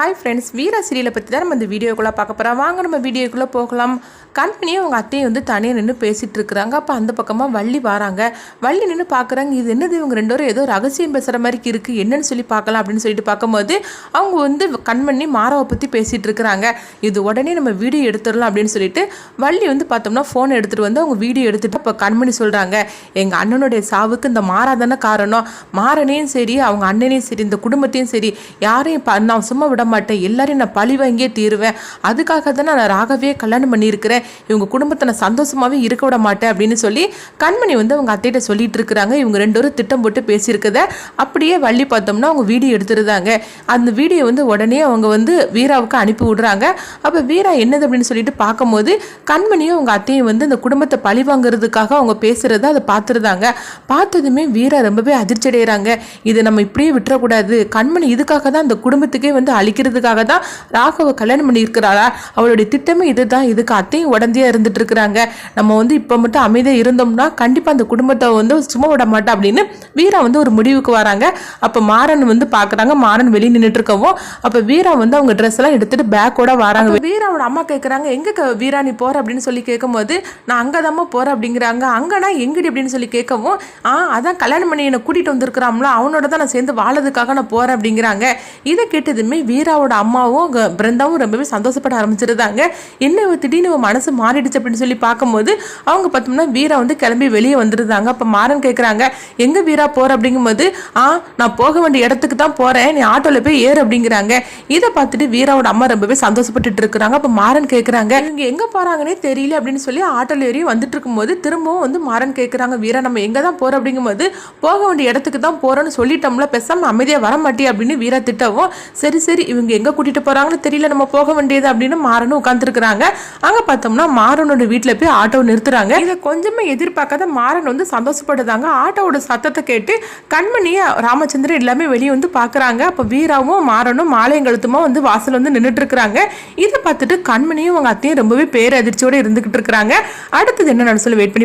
Hi friends வீரா சீரியலை பற்றி தான் நம்ம இந்த வீடியோக்குள்ளே பார்க்க போகிறோம் வாங்க நம்ம வீடியோக்குள்ளே போகலாம். கண்மணியும் அவங்க அத்தையும் வந்து தனியாக நின்று பேசிகிட்டு இருக்கிறாங்க. அப்போ அந்த பக்கமாக வள்ளி வராங்க. வள்ளி நின்று பார்க்குறாங்க இது என்னது? இவங்க ரெண்டு பேரும் ஏதோ ரகசியம் பேசுகிற மாதிரி இருக்குது என்னன்னு சொல்லி பார்க்கலாம் அப்படின்னு சொல்லிட்டு பார்க்கும்போது அவங்க வந்து கண்மணி மாறாவை பற்றி பேசிகிட்டு இருக்கிறாங்க. இது உடனே நம்ம வீடியோ எடுத்துடலாம் அப்படின்னு சொல்லிட்டு வள்ளி வந்து பார்த்தோம்னா ஃபோன் எடுத்துகிட்டு வந்து அவங்க வீடியோ எடுத்துகிட்டு அப்போ கண்மணி சொல்கிறாங்க எங்கள் அண்ணனுடைய சாவுக்கு இந்த மாறா தானே காரணம். மாறனையும் சரி அவங்க அண்ணனையும் சரி இந்த குடும்பத்தையும் சரி யாரையும் நான் சும்மா விட மாட்டேன். எல்லாரும் நான் பழி வாங்கியே தீருவேன். அதுக்காக தான் நான் ராகவே கல்யாணம் பண்ணியிருக்கிறேன். இவங்க குடும்பத்தை நான் சந்தோஷமாகவே இருக்க விட மாட்டேன் அப்படின்னு சொல்லி கண்மணி வந்து அவங்க அத்தைகிட்ட சொல்லிட்டு இருக்கிறாங்க. இவங்க ரெண்டு பேரும் திட்டம் போட்டு பேசியிருக்கத அப்படியே வள்ளி பார்த்தோம்னா அவங்க வீடியோ எடுத்துருந்தாங்க அந்த வீடியோ வந்து உடனே அவங்க வந்து வீராவுக்கு அனுப்பி விடுறாங்க. அப்போ வீரா என்னது அப்படின்னு சொல்லிட்டு பார்க்கும்போது கண்மணியும் அவங்க அத்தையும் வந்து இந்த குடும்பத்தை பழி வாங்குறதுக்காக அவங்க பேசுறத அதை பார்த்துருந்தாங்க பார்த்ததுமே வீரா ரொம்பவே அதிர்ச்சி அடைகிறாங்க இதை நம்ம இப்படியே விட்டுறக்கூடாது. கண்மணி இதுக்காக தான் அந்த குடும்பத்துக்கே வந்து வைக்கிறதுக்காக தான் ராகவ கல்யாணம் பண்ணியிருக்கிறாரா அவளுடைய திட்டமே இதுதான். இதுக்கு அத்தையும் உடந்தையா இருந்துட்டு இருக்கிறாங்க நம்ம வந்து இப்போ மட்டும் அமைதியாக இருந்தோம்னா கண்டிப்பாக அந்த குடும்பத்தை வந்து சும்மா விட மாட்டேன் அப்படின்னு வீரா வந்து ஒரு முடிவுக்கு வராங்க. அப்போ மாறன் வந்து பார்க்குறாங்க மாறன் வெளியே நின்றுட்டு இருக்கவும் அப்போ வீரா வந்து அவங்க ட்ரெஸ் எல்லாம் எடுத்துட்டு பேக்கோட வராங்க. வீராவோட அம்மா கேட்குறாங்க எங்கே வீரா நீ போகிற அப்படின்னு சொல்லி கேட்கும்போது நான் அங்கே தாம்மா போகிறேன் அப்படிங்கிறாங்க. அங்கேனா எங்கடி? அப்படின்னு சொல்லி கேட்கவும் ஆ அதான் கல்யாணம் பண்ணி என்னை கூட்டிகிட்டு வந்திருக்கிறாம்ல. அவனோட தான் நான் சேர்ந்து வாழதுக்காக நான் போகிறேன் அப்படிங்கிறாங்க. இதை கேட்டதுமே வீராவோட அம்மாவும் பிருந்தாவும் ரொம்பவே சந்தோஷப்பட ஆரம்பிச்சிருந்தாங்க. என்ன இவ திடீர்னு மனசு மாறிடுச்சு அப்படின்னு சொல்லி பார்க்கும்போது அவங்க பார்த்தோம்னா வீரா வந்து கிளம்பி வெளியே வந்துருந்தாங்க. அப்போ மாறன் கேட்குறாங்க எங்கே வீரா போகிற அப்படிங்கும்போது ஆ நான் போக வேண்டிய இடத்துக்கு தான் போகிறேன் நீ ஆட்டோவில் போய் ஏறு அப்படிங்கிறாங்க. இதை பார்த்துட்டு வீராவோட அம்மா ரொம்பவே சந்தோஷப்பட்டுட்டு இருக்கிறாங்க. அப்போ மாறன் கேட்குறாங்க இவங்க எங்கே போகிறாங்கன்னே தெரியல அப்படின்னு சொல்லி ஆட்டோவில் ஏறி வந்துட்டு இருக்கும்போது திரும்பவும் வந்து மாறன் கேட்குறாங்க வீரா நம்ம எங்கே தான் போகிறோம் அப்படிங்கும்போது போக வேண்டிய இடத்துக்கு தான் போகிறோன்னு சொல்லிட்டோம்ல. பெசாமல் அமைதியாக வர மாட்டே அப்படின்னு வீரா திட்டவும் சரி சரி இவங்க எங்கே கூட்டிகிட்டு போகிறாங்கன்னு தெரியல நம்ம போக வேண்டியது அப்படின்னு மாறனும் உட்காந்துருக்குறாங்க அங்கே பார்த்தோம்னா மாறனோட வீட்டில் போய் ஆட்டோ நிறுத்துறாங்க. இதை கொஞ்சமே எதிர்பார்க்காத மாறன் வந்து சந்தோஷப்படுதாங்க ஆட்டோவோட சத்தத்தை கேட்டு கண்மணியை ராமச்சந்திரன் எல்லாமே வெளியே வந்து பார்க்குறாங்க. அப்போ வீராவும் மாறனும் மாலையங்கழுத்துமா வந்து வாசல் வந்து நின்றுட்டு இருக்கிறாங்க இதை பார்த்துட்டு கண்மணியும் அவங்க அத்தையும் ரொம்பவே பேரதிர்ச்சியோடு இருந்துகிட்டு இருக்கிறாங்க. அடுத்தது என்ன நடந்து சொல்லி வெயிட் பண்ணி